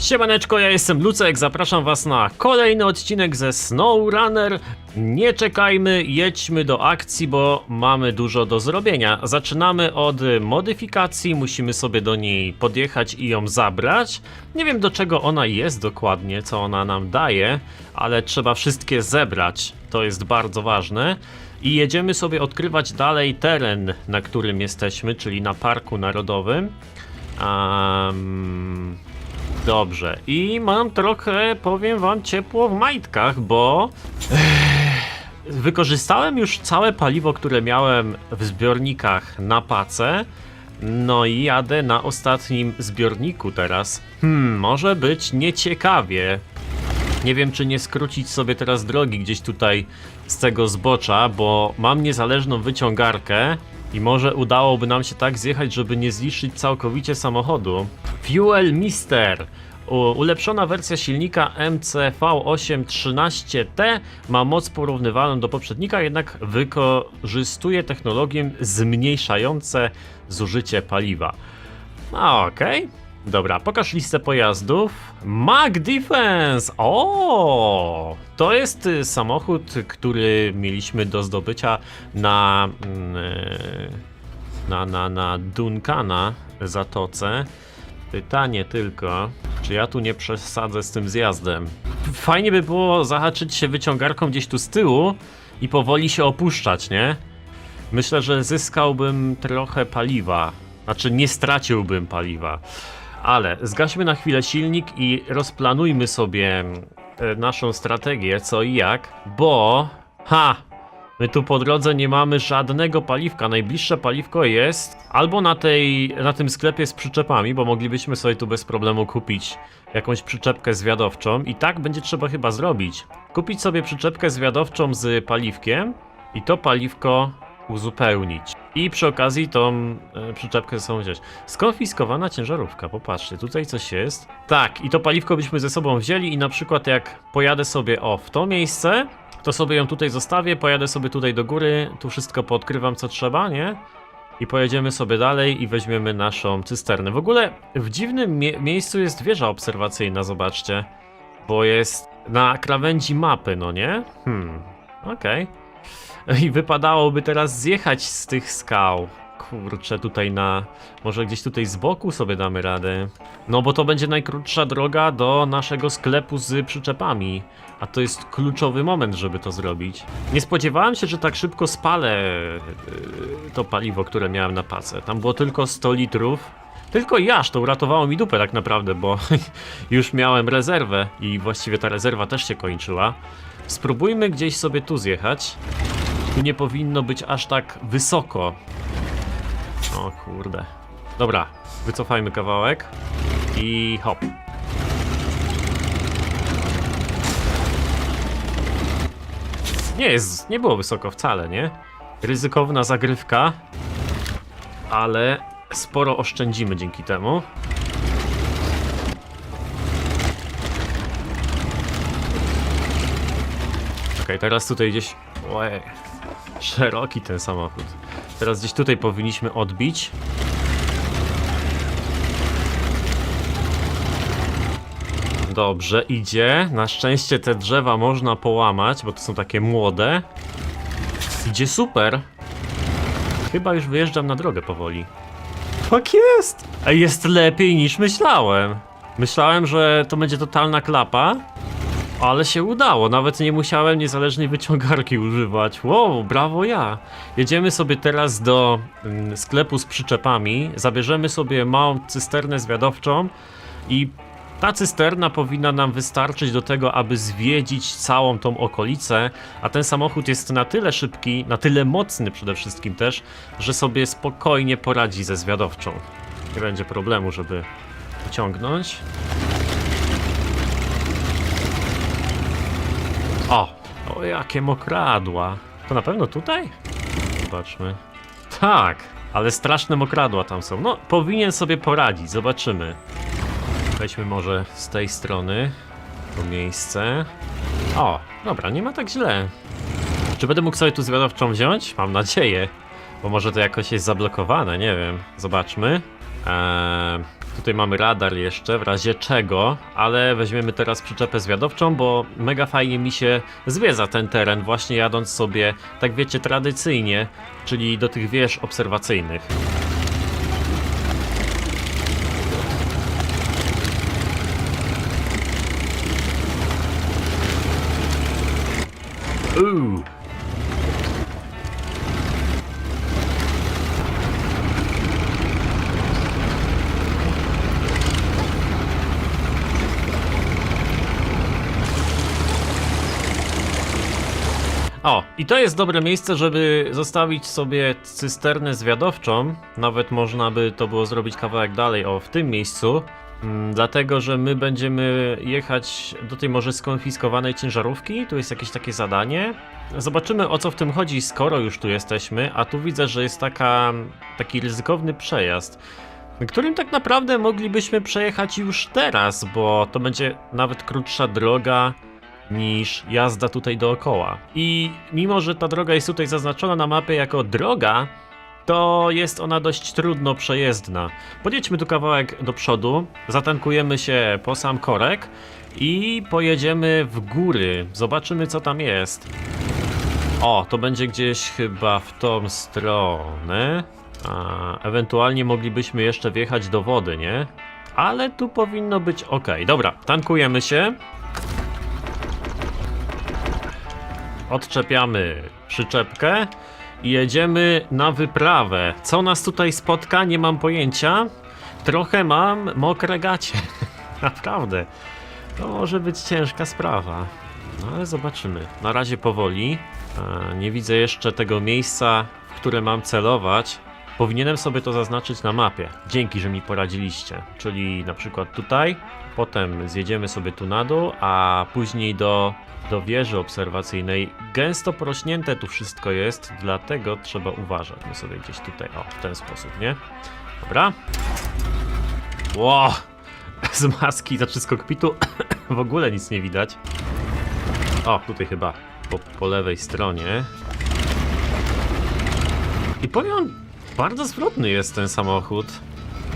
Siemaneczko, ja jestem Lucek, zapraszam was na kolejny odcinek ze SnowRunner. Nie czekajmy, jedźmy do akcji, bo mamy dużo do zrobienia. Zaczynamy od modyfikacji, musimy sobie do niej podjechać i ją zabrać. Nie wiem do czego ona jest dokładnie, co ona nam daje, ale trzeba wszystkie zebrać, to jest bardzo ważne. I jedziemy sobie odkrywać dalej teren, na którym jesteśmy, czyli na Parku Narodowym. Um, dobrze. I mam trochę, powiem wam, ciepło w majtkach, bo Ech, wykorzystałem już całe paliwo, które miałem w zbiornikach na pacę. No i jadę na ostatnim zbiorniku teraz. Hmm, może być nieciekawie. Nie wiem, czy nie skrócić sobie teraz drogi gdzieś tutaj z tego zbocza, bo mam niezależną wyciągarkę i może udałoby nam się tak zjechać, żeby nie zniszczyć całkowicie samochodu. Fuel Mister. Ulepszona wersja silnika MCV813T ma moc porównywalną do poprzednika, jednak wykorzystuje technologię zmniejszające zużycie paliwa. Okej. Dobra, pokaż listę pojazdów. Mac Defense! O! To jest y, samochód, który mieliśmy do zdobycia na. mm, y, na, na, na Duncana zatoce. Pytanie tylko, czy ja tu nie przesadzę z tym zjazdem. Fajnie by było zahaczyć się wyciągarką gdzieś tu z tyłu i powoli się opuszczać, nie? Myślę, że zyskałbym trochę paliwa. Znaczy, nie straciłbym paliwa. Ale zgaśmy na chwilę silnik i rozplanujmy sobie e, naszą strategię, co i jak, bo. Ha! My tu po drodze nie mamy żadnego paliwka. Najbliższe paliwko jest albo na, tej, na tym sklepie z przyczepami, bo moglibyśmy sobie tu bez problemu kupić jakąś przyczepkę zwiadowczą. I tak będzie trzeba chyba zrobić. Kupić sobie przyczepkę zwiadowczą z paliwkiem i to paliwko uzupełnić. I przy okazji tą e, przyczepkę ze sobą wziąć. Skonfiskowana ciężarówka, popatrzcie, tutaj coś jest. Tak, i to paliwko byśmy ze sobą wzięli i na przykład jak pojadę sobie o w to miejsce, to sobie ją tutaj zostawię, pojadę sobie tutaj do góry, tu wszystko poodkrywam co trzeba, nie? I pojedziemy sobie dalej i weźmiemy naszą cysternę. W ogóle w dziwnym mie miejscu jest wieża obserwacyjna, zobaczcie. Bo jest na krawędzi mapy, no nie? Hmm, okej. I wypadałoby teraz zjechać z tych skał. Kurczę, tutaj na. Może gdzieś tutaj z boku sobie damy radę. No bo to będzie najkrótsza droga do naszego sklepu z przyczepami. A to jest kluczowy moment, żeby to zrobić. Nie spodziewałem się, że tak szybko spalę yy, to paliwo, które miałem na pace. Tam było tylko 100 litrów. Tylko i aż to uratowało mi dupę tak naprawdę, bo już miałem rezerwę i właściwie ta rezerwa też się kończyła. Spróbujmy gdzieś sobie tu zjechać. Tu nie powinno być aż tak wysoko. O kurde. Dobra, wycofajmy kawałek. I hop. Nie jest, nie było wysoko wcale, nie? Ryzykowna zagrywka, ale sporo oszczędzimy dzięki temu. Okej, teraz tutaj gdzieś. Ojej. Szeroki ten samochód. Teraz gdzieś tutaj powinniśmy odbić. Dobrze, idzie. Na szczęście te drzewa można połamać, bo to są takie młode. Idzie super. Chyba już wyjeżdżam na drogę powoli. Tak jest! Jest lepiej niż myślałem. Myślałem, że to będzie totalna klapa, ale się udało, nawet nie musiałem niezależnej wyciągarki używać. Wow, brawo ja. Jedziemy sobie teraz do mm, sklepu z przyczepami, zabierzemy sobie małą cysternę zwiadowczą i ta cysterna powinna nam wystarczyć do tego, aby zwiedzić całą tą okolicę, a ten samochód jest na tyle szybki, na tyle mocny przede wszystkim też, że sobie spokojnie poradzi ze zwiadowczą. Nie będzie problemu, żeby wyciągnąć. O! O, jakie mokradła. To na pewno tutaj? Zobaczmy. Tak, ale straszne mokradła tam są. No, powinien sobie poradzić, zobaczymy. Weźmy może z tej strony to miejsce. O, dobra, nie ma tak źle. Czy będę mógł sobie tu zwiadowczą wziąć? Mam nadzieję. Bo może to jakoś jest zablokowane, nie wiem. Zobaczmy. Eee, Tutaj mamy radar jeszcze, w razie czego, ale weźmiemy teraz przyczepę zwiadowczą, bo mega fajnie mi się zwiedza ten teren, właśnie jadąc sobie, tak wiecie, tradycyjnie, czyli do tych wież obserwacyjnych. Uuu. To jest dobre miejsce, żeby zostawić sobie cysternę zwiadowczą. Nawet można by to było zrobić kawałek dalej, o, w tym miejscu. Mm, Dlatego, że my będziemy jechać do tej może skonfiskowanej ciężarówki. Tu jest jakieś takie zadanie. Zobaczymy o co w tym chodzi, skoro już tu jesteśmy. A tu widzę, że jest taka, taki ryzykowny przejazd, którym tak naprawdę moglibyśmy przejechać już teraz, bo to będzie nawet krótsza droga niż jazda tutaj dookoła. I mimo, że ta droga jest tutaj zaznaczona na mapie jako droga, to jest ona dość trudno przejezdna. Podjedźmy tu kawałek do przodu, zatankujemy się po sam korek i pojedziemy w góry. Zobaczymy co tam jest. O, to będzie gdzieś chyba w tą stronę. A, ewentualnie moglibyśmy jeszcze wjechać do wody, nie? Ale tu powinno być ok. Dobra, tankujemy się. Odczepiamy przyczepkę i jedziemy na wyprawę. Co nas tutaj spotka, nie mam pojęcia. Trochę mam mokre gacie. Naprawdę. To może być ciężka sprawa. No ale zobaczymy. Na razie powoli. E, Nie widzę jeszcze tego miejsca, w które mam celować. Powinienem sobie to zaznaczyć na mapie. Dzięki, że mi poradziliście. Czyli na przykład tutaj, potem zjedziemy sobie tu na dół, a później do, do wieży obserwacyjnej. Gęsto porośnięte tu wszystko jest, dlatego trzeba uważać. My sobie gdzieś tutaj, o, w ten sposób, nie? Dobra. Ło! Z maski, znaczy z kokpitu w ogóle nic nie widać. O, tutaj chyba po, po lewej stronie. I powiem, bardzo zwrotny jest ten samochód.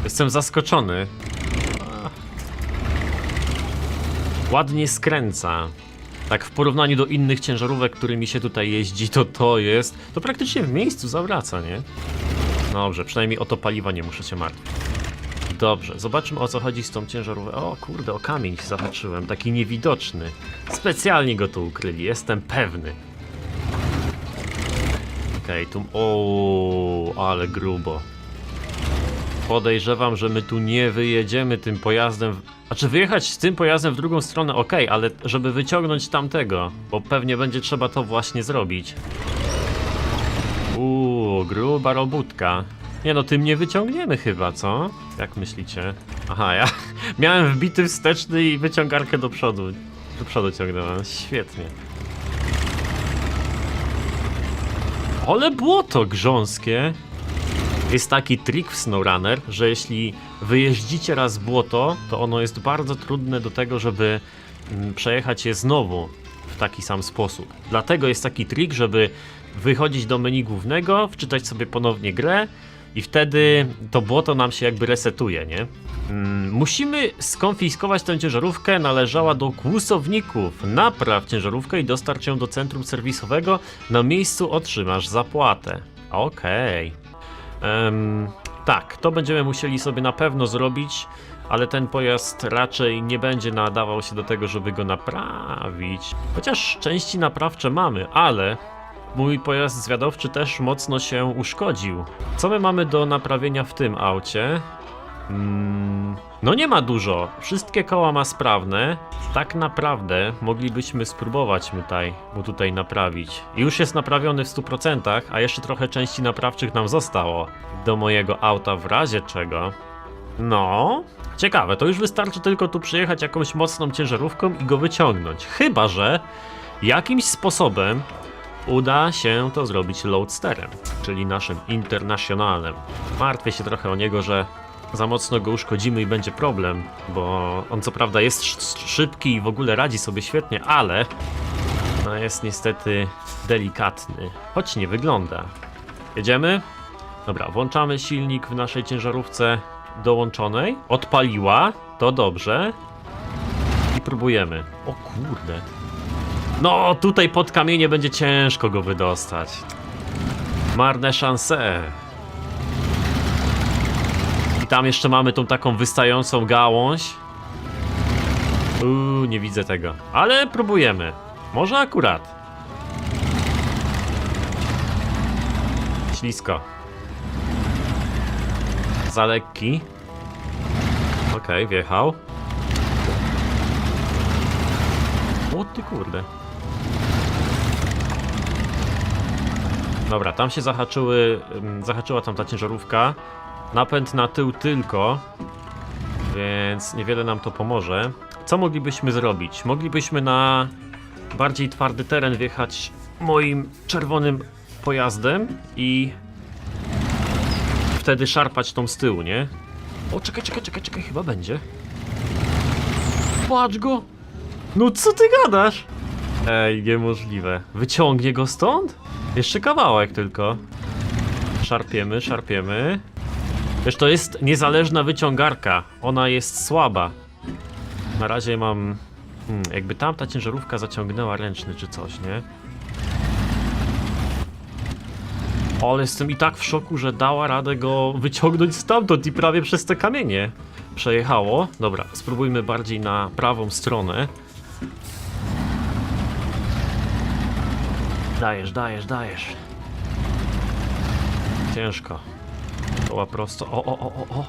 Jestem zaskoczony. Ładnie skręca. Tak w porównaniu do innych ciężarówek, którymi się tutaj jeździ, to to jest... To praktycznie w miejscu zawraca, nie? Dobrze, przynajmniej o to paliwa nie muszę się martwić. Dobrze, zobaczmy o co chodzi z tą ciężarówką. O kurde, o kamień się zahaczyłem, taki niewidoczny. Specjalnie go tu ukryli, jestem pewny. Okej, tu... O, ale grubo. Podejrzewam, że my tu nie wyjedziemy tym pojazdem. Znaczy wyjechać z tym pojazdem w drugą stronę, ok, ale żeby wyciągnąć tamtego, bo pewnie będzie trzeba to właśnie zrobić. Uuu, gruba robótka. Nie no, tym nie wyciągniemy chyba, co? Jak myślicie? Aha, ja miałem wbity wsteczny i wyciągarkę do przodu. Do przodu ciągnąłem, świetnie. Ale błoto grząskie. Jest taki trik w SnowRunner, że jeśli wyjeździcie raz błoto, to ono jest bardzo trudne do tego, żeby mm, przejechać je znowu w taki sam sposób. Dlatego jest taki trik, żeby wychodzić do menu głównego, wczytać sobie ponownie grę i wtedy to błoto nam się jakby resetuje, nie? Mm, musimy skonfiskować tę ciężarówkę, należała do kłusowników. Napraw ciężarówkę i dostarcz ją do centrum serwisowego. Na miejscu otrzymasz zapłatę. Okej. Em, tak, to będziemy musieli sobie na pewno zrobić, ale ten pojazd raczej nie będzie nadawał się do tego, żeby go naprawić. Chociaż części naprawcze mamy, ale mój pojazd zwiadowczy też mocno się uszkodził. Co my mamy do naprawienia w tym aucie? Mm, no nie ma dużo. Wszystkie koła ma sprawne. Tak naprawdę moglibyśmy spróbować tutaj, mu tutaj naprawić. Już jest naprawiony w 100%, a jeszcze trochę części naprawczych nam zostało do mojego auta w razie czego. No, ciekawe, to już wystarczy tylko tu przyjechać jakąś mocną ciężarówką i go wyciągnąć. Chyba, że jakimś sposobem uda się to zrobić Loadsterem, czyli naszym internacjonalem. Martwię się trochę o niego, że za mocno go uszkodzimy i będzie problem, bo on co prawda jest sz- szybki i w ogóle radzi sobie świetnie, ale no jest niestety delikatny, choć nie wygląda. Jedziemy? Dobra, włączamy silnik w naszej ciężarówce dołączonej. Odpaliła, to dobrze. I próbujemy. O kurde. No, tutaj pod kamienie będzie ciężko go wydostać. Marne szanse. I tam jeszcze mamy tą taką wystającą gałąź. Uuu, nie widzę tego. Ale próbujemy. Może akurat. Ślisko. Za lekki. Okej, wjechał. O ty kurde. Dobra, tam się zahaczyły, zahaczyła tam ta ciężarówka. Napęd na tył tylko, więc niewiele nam to pomoże. Co moglibyśmy zrobić? Moglibyśmy na bardziej twardy teren wjechać moim czerwonym pojazdem i wtedy szarpać tą z tyłu, nie? O, czekaj, czekaj, czekaj, czekaj, chyba będzie. Patrz go! No co ty gadasz? Ej, niemożliwe. Wyciągnie go stąd? Jeszcze kawałek tylko. Szarpiemy, szarpiemy. Wiesz, to jest niezależna wyciągarka. Ona jest słaba. Na razie mam... Hmm, jakby tamta ciężarówka zaciągnęła ręczny czy coś, nie? Ale jestem i tak w szoku, że dała radę go wyciągnąć stamtąd i prawie przez te kamienie przejechało. Dobra, spróbujmy bardziej na prawą stronę. Dajesz, dajesz, dajesz. Ciężko. Koła prosto. O, o, o, o, o.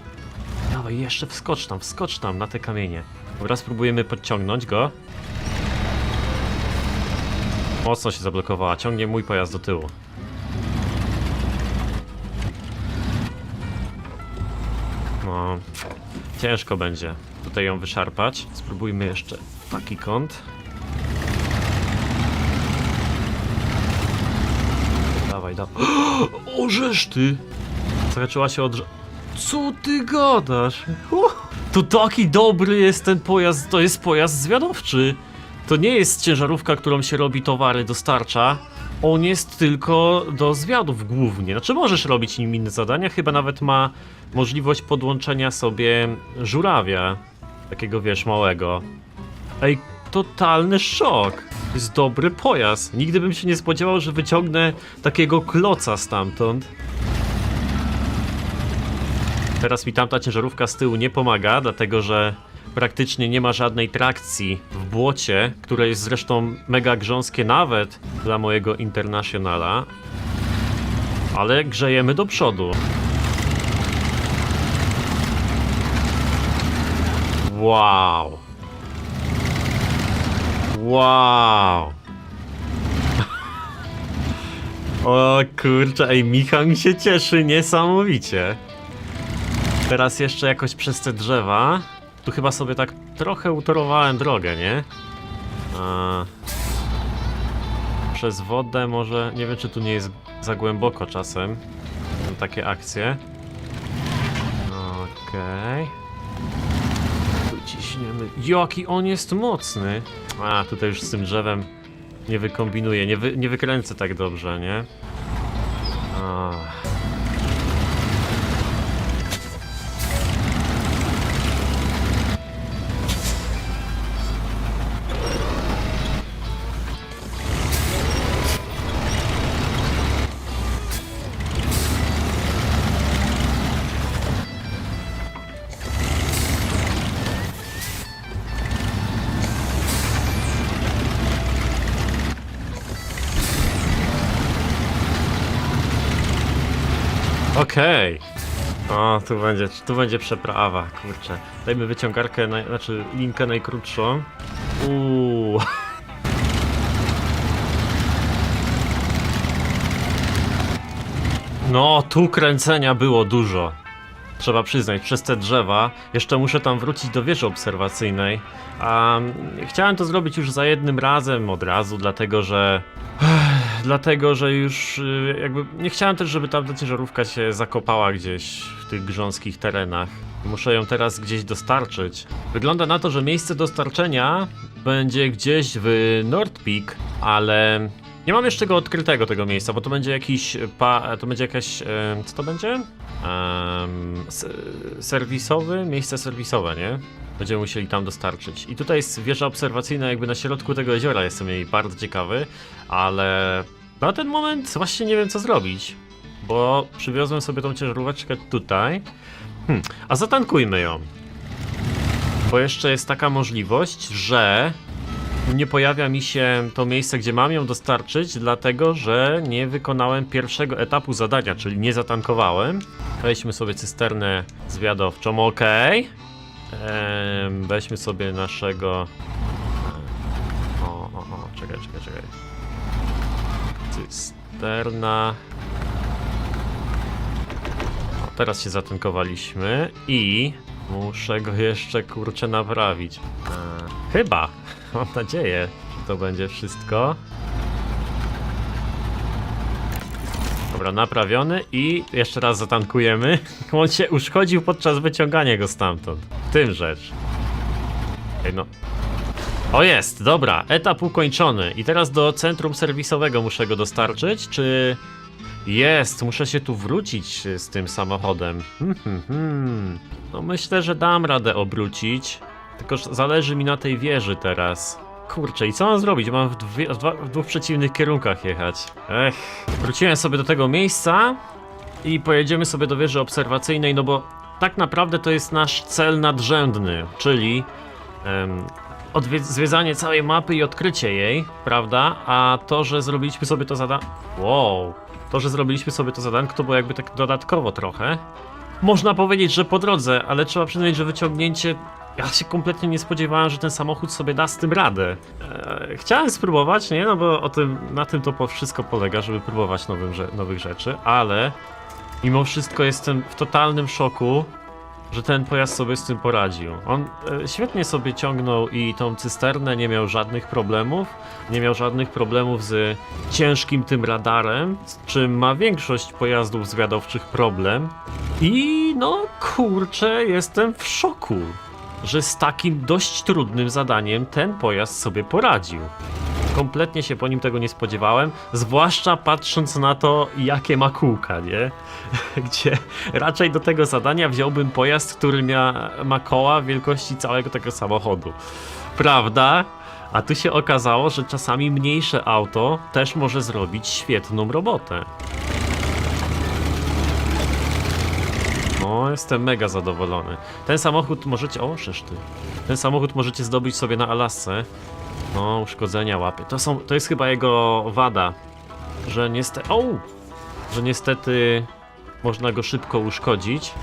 Dawaj, jeszcze wskocz tam, wskocz tam na te kamienie. Dobra, spróbujemy podciągnąć go. Mocno się zablokowała. Ciągnie mój pojazd do tyłu. No, ciężko będzie tutaj ją wyszarpać. Spróbujmy jeszcze taki kąt. Dawaj, dawaj. O, żeż ty! Zaczęła się od... Co ty gadasz? To taki dobry jest ten pojazd, to jest pojazd zwiadowczy. To nie jest ciężarówka, którą się robi towary, dostarcza. On jest tylko do zwiadów głównie. Znaczy możesz robić nim inne zadania, chyba nawet ma możliwość podłączenia sobie żurawia. Takiego wiesz, małego. Ej, totalny szok. Jest dobry pojazd. Nigdy bym się nie spodziewał, że wyciągnę takiego kloca stamtąd. Teraz mi tamta ciężarówka z tyłu nie pomaga, dlatego że praktycznie nie ma żadnej trakcji w błocie, które jest zresztą mega grząskie nawet dla mojego Internationala. Ale grzejemy do przodu. Wow. Wow. O kurczę, ej, Michał mi się cieszy niesamowicie. Teraz jeszcze jakoś przez te drzewa. Tu chyba sobie tak trochę utorowałem drogę, nie? A... Przez wodę może... Nie wiem, czy tu nie jest za głęboko czasem. Takie akcje. Okej. Tu ciśniemy. Jaki on jest mocny! A, tutaj już z tym drzewem nie wykombinuję, nie, wy, nie wykręcę tak dobrze, nie? Ach. Tu będzie, tu będzie przeprawa, kurczę. Dajmy wyciągarkę, znaczy linkę najkrótszą. Uuu. No, tu kręcenia było dużo. Trzeba przyznać, przez te drzewa. Jeszcze muszę tam wrócić do wieży obserwacyjnej. A chciałem to zrobić już za jednym razem, od razu, dlatego że dlatego, że już y, jakby nie chciałem też, żeby tamta ciężarówka się zakopała gdzieś w tych grząskich terenach. Muszę ją teraz gdzieś dostarczyć. Wygląda na to, że miejsce dostarczenia będzie gdzieś w North Peak, ale Nie mam jeszcze go odkrytego tego miejsca, bo to będzie jakiś pa, to będzie jakaś, co to będzie? S- serwisowy, miejsce serwisowe, nie? Będziemy musieli tam dostarczyć. I tutaj jest wieża obserwacyjna jakby na środku tego jeziora, jestem jej bardzo ciekawy, ale na ten moment właśnie nie wiem co zrobić, bo przywiozłem sobie tą ciężaróweczkę tutaj, hmm. a zatankujmy ją. Bo jeszcze jest taka możliwość, że nie pojawia mi się to miejsce, gdzie mam ją dostarczyć, dlatego że nie wykonałem pierwszego etapu zadania, czyli nie zatankowałem. Weźmy sobie cysternę zwiadowczą, ok. weźmy sobie naszego. O, o, o, czekaj, czekaj, czekaj. Cysterna. O, teraz się zatankowaliśmy i muszę go jeszcze kurczę naprawić. E, chyba. Mam nadzieję, że to będzie wszystko. Dobra, naprawiony i jeszcze raz zatankujemy. On się uszkodził podczas wyciągania go stamtąd. W tym rzecz. Ej no. O jest, dobra, etap ukończony. I teraz do centrum serwisowego muszę go dostarczyć, czy... Jest, muszę się tu wrócić z tym samochodem. Hmm, hmm, hmm. No myślę, że dam radę obrócić. Tylko zależy mi na tej wieży teraz. Kurczę, i co mam zrobić? Mam w, dwie, w, dwa, w dwóch przeciwnych kierunkach jechać. Ech. Wróciłem sobie do tego miejsca i pojedziemy sobie do wieży obserwacyjnej, no bo tak naprawdę to jest nasz cel nadrzędny, czyli em, zwiedzanie całej mapy i odkrycie jej, prawda? A to, że zrobiliśmy sobie to zadanie... Wow. To, że zrobiliśmy sobie to zadanko, to było jakby tak dodatkowo trochę. Można powiedzieć, że po drodze, ale trzeba przyznać, że wyciągnięcie. Ja się kompletnie nie spodziewałem, że ten samochód sobie da z tym radę. Eee, chciałem spróbować, nie? No bo tym, na tym to wszystko polega, żeby próbować nowym, nowych rzeczy, ale mimo wszystko jestem w totalnym szoku, że ten pojazd sobie z tym poradził. On e, świetnie sobie ciągnął i tą cysternę, nie miał żadnych problemów. Nie miał żadnych problemów z ciężkim tym radarem, z czym ma większość pojazdów zwiadowczych problem. I no kurczę, jestem w szoku, że z takim dość trudnym zadaniem ten pojazd sobie poradził. Kompletnie się po nim tego nie spodziewałem, zwłaszcza patrząc na to, jakie ma kółka, nie? Gdzie raczej do tego zadania wziąłbym pojazd, który mia, ma koła wielkości całego tego samochodu. Prawda? A tu się okazało, że czasami mniejsze auto też może zrobić świetną robotę. O, jestem mega zadowolony. Ten samochód możecie. O, ty. Ten samochód możecie zdobyć sobie na Alasce. No, uszkodzenia łapy. To są. To jest chyba jego wada. Że niestety. O! Że niestety można go szybko uszkodzić.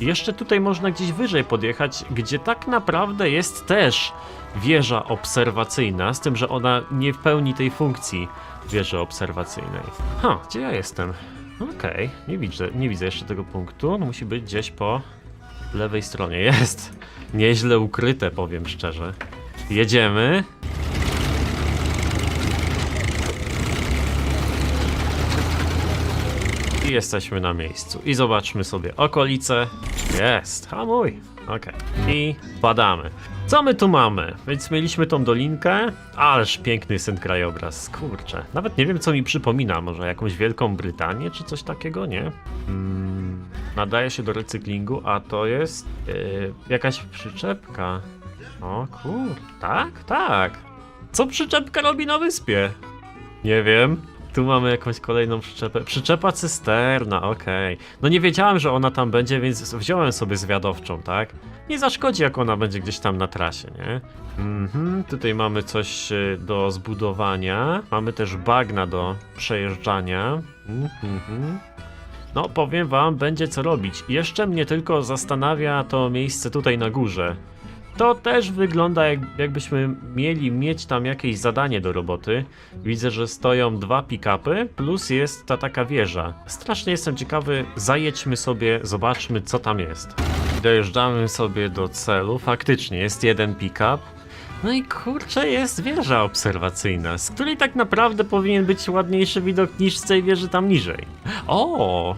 I jeszcze tutaj można gdzieś wyżej podjechać, gdzie tak naprawdę jest też wieża obserwacyjna, z tym, że ona nie pełni tej funkcji wieży obserwacyjnej. Ha, gdzie ja jestem? Okej, nie widzę, nie widzę jeszcze tego punktu. No musi być gdzieś po lewej stronie. Jest! Nieźle ukryte, powiem szczerze. Jedziemy. I jesteśmy na miejscu. I zobaczmy sobie okolice. Jest, hamuj. Okej. I badamy. Co my tu mamy? Więc mieliśmy tą dolinkę. Ależ piękny jest ten krajobraz. Kurczę. Nawet nie wiem, co mi przypomina. Może jakąś Wielką Brytanię, czy coś takiego, nie? Mm, nadaje się do recyklingu, a to jest yy, jakaś przyczepka. O kur... Tak, tak. Co przyczepka robi na wyspie? Nie wiem. Tu mamy jakąś kolejną przyczepę. Przyczepa cysterna, okej. No nie wiedziałem, że ona tam będzie, więc wziąłem sobie zwiadowczą, tak? Nie zaszkodzi, jak ona będzie gdzieś tam na trasie, nie? Mhm, tutaj mamy coś e, do zbudowania. Mamy też bagna do przejeżdżania. Mhm. No, powiem wam, będzie co robić. Jeszcze mnie tylko zastanawia to miejsce tutaj na górze. To też wygląda jak, jakbyśmy mieli mieć tam jakieś zadanie do roboty. Widzę, że stoją dwa pick-upy, plus jest ta taka wieża. Strasznie jestem ciekawy, zajedźmy sobie, zobaczmy co tam jest. Dojeżdżamy sobie do celu, faktycznie jest jeden pick-up. No i kurczę, jest wieża obserwacyjna, z której tak naprawdę powinien być ładniejszy widok niż z tej wieży tam niżej. O!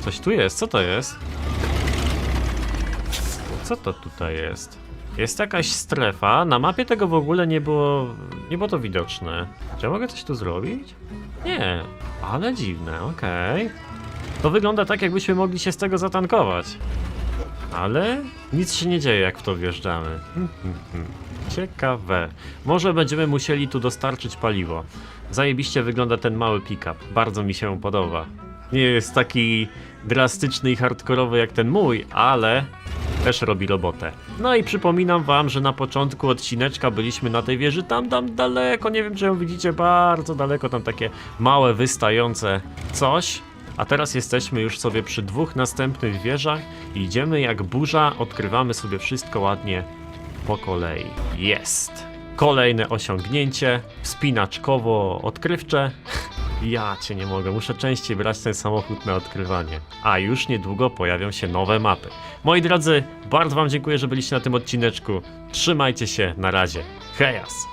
Coś tu jest, co to jest? Co to tutaj jest? Jest jakaś strefa. Na mapie tego w ogóle nie było. Nie było to widoczne. Czy ja mogę coś tu zrobić? Nie, ale dziwne, okej. To wygląda tak, jakbyśmy mogli się z tego zatankować. Ale nic się nie dzieje, jak w to wjeżdżamy. Hmm, hmm, hmm. Ciekawe. Może będziemy musieli tu dostarczyć paliwo. Zajebiście wygląda ten mały pick-up. Bardzo mi się podoba. Nie jest taki drastyczny i hardkorowy jak ten mój, ale też robi robotę. No i przypominam wam, że na początku odcineczka byliśmy na tej wieży tam, tam daleko, nie wiem czy ją widzicie, bardzo daleko, tam takie małe, wystające coś. A teraz jesteśmy już sobie przy dwóch następnych wieżach i idziemy jak burza, odkrywamy sobie wszystko ładnie po kolei. Jest! Kolejne osiągnięcie, wspinaczkowo-odkrywcze. Ja cię nie mogę, muszę częściej brać ten samochód na odkrywanie. A już niedługo pojawią się nowe mapy. Moi drodzy, bardzo wam dziękuję, że byliście na tym odcineczku. Trzymajcie się, na razie. Hejas!